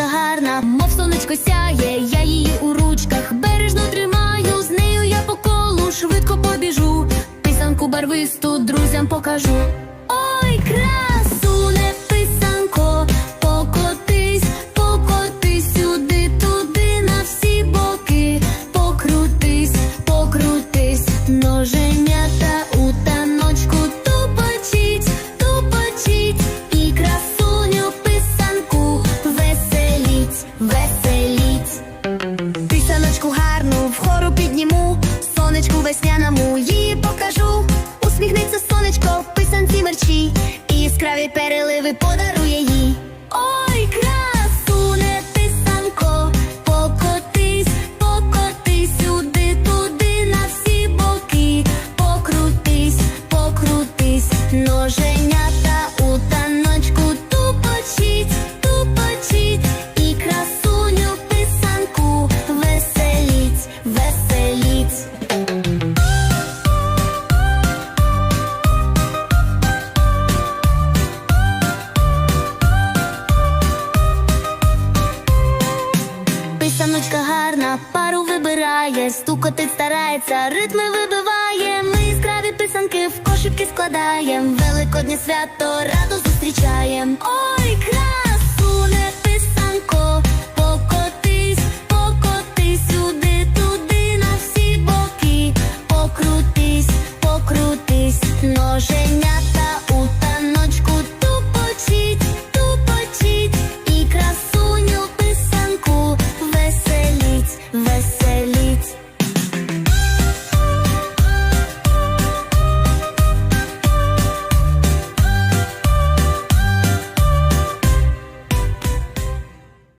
Писаночка гарна, мов сонечко сяє, я її у ручках бережно тримаю, з нею я по колу швидко побіжу, писанку барвисту друзям покажу. Ой, красуне весняному її покажу. Усміхнеться сонечко, писанці мерчі, і яскраві переливи подарує їй. Ой, красуне писанко, покотись, покотись сюди, туди на всі боки, покрутись, покрутись, ноженята у таночку тупочіть, тупочіть, і красуню писанку веселіть, веселіть. музичка гарна, пару вибирає, стукотить старається, ритми вибиває, ми іскраві писанки в кошики складаєм, великоднє свято радо зустрічаєм. Ой, край!